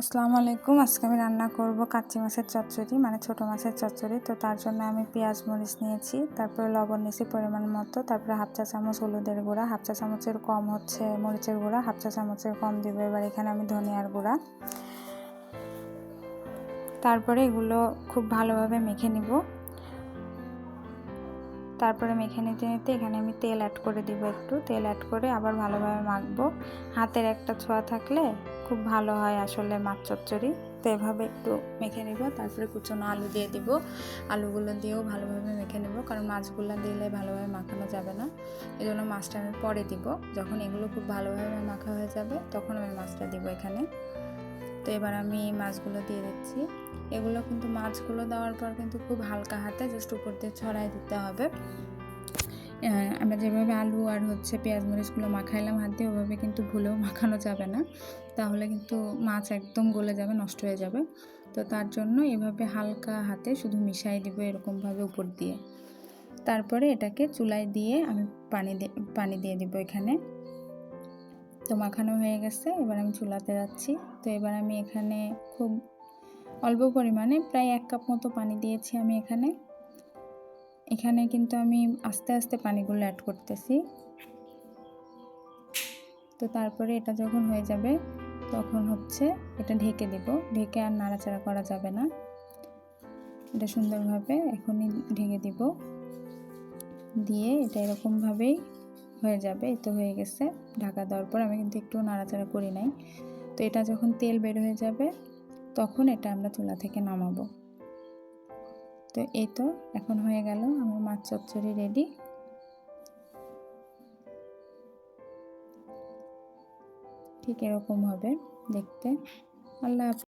আসসালামু আলাইকুম। আজকে আমি রান্না করব কাচ্চি মাছের চচ্চড়ি মানে ছোট মাছের চচ্চড়ি। তো তার জন্য আমি পেঁয়াজ মরিচ নিয়েছি, তারপরে লবণ নিয়েছি পরিমাণ মতো, তারপরে হাফ চা চামচ হলুদের গুঁড়া, হাফ চা চামচের কম হচ্ছে মরিচের গুঁড়া, হাফ চা চামচের কম দেবো এবার এখানে আমি ধনিয়ার গুঁড়া। তারপরে এগুলো খুব ভালোভাবে মেখে নিব। তারপরে মেখে নিতে নিতে এখানে আমি তেল অ্যাড করে দিব একটু। তেল অ্যাড করে আবার ভালোভাবে মাখবো। হাতের একটা ছোঁয়া থাকলে খুব ভালো হয় আসলে মাছ চচ্চড়ি। তো এভাবে একটু মেখে নিব, তারপরে কুচনো আলু দিয়ে দিব। আলুগুলো দিয়েও ভালোভাবে মেখে নেব, কারণ মাছগুলো দিলে ভালোভাবে মাখানো যাবে না। এই জন্য মাছটা আমি পরে দিব। যখন এগুলো খুব ভালোভাবে মাখা হয়ে যাবে, তখন আমি মাছটা দিব এখানে। তো এবার আমি মাছগুলো দিয়ে দিচ্ছি। এগুলো কিন্তু মাছগুলো দেওয়ার পর কিন্তু খুব হালকা হাতে জাস্ট উপর দিয়ে ছড়াই দিতে হবে। আমরা যেভাবে আলু আর হচ্ছে পেঁয়াজ মরিচগুলো মাখাইলাম, হাত দিয়ে ওভাবে কিন্তু ভুলেও মাখানো যাবে না। তাহলে কিন্তু মাছ একদম গলে যাবে, নষ্ট হয়ে যাবে। তো তার জন্য এভাবে হালকা হাতে শুধু মিশাই দিব এরকমভাবে উপর দিয়ে। তারপরে এটাকে চুলায় দিয়ে আমি পানি পানি দিয়ে দিব এখানে। তো মাখানো হয়ে গেছে, এবার আমি চুলাতে যাচ্ছি। তো এবার আমি এখানে খুব অল্প পরিমাণে প্রায় এক কাপ মতো পানি দিয়েছি আমি এখানে। এখানে কিন্তু আমি আস্তে আস্তে পানিগুলো অ্যাড করতেছি। তো তারপরে এটা যখন হয়ে যাবে, তখন হচ্ছে এটা ঢেকে দেব। ঢেকে আর নাড়াচাড়া করা যাবে না। এটা সুন্দরভাবে এখনই ঢেকে দিব। দিয়ে এটা এরকমভাবেই হয়ে যাবে, তো হয়ে গেছে। ঢাকা দেওয়ার পর আমি কিন্তু একটু নাড়াচাড়া করি নাই। তো এটা যখন তেল বের হয়ে যাবে, তখন এটা আমরা চুলা থেকে নামাবো। তো এই তো, এখন হয়ে গেল আমার মাছ চচ্চড়ি রেডি ঠিক এরকম হবে দেখতে। আল্লাহ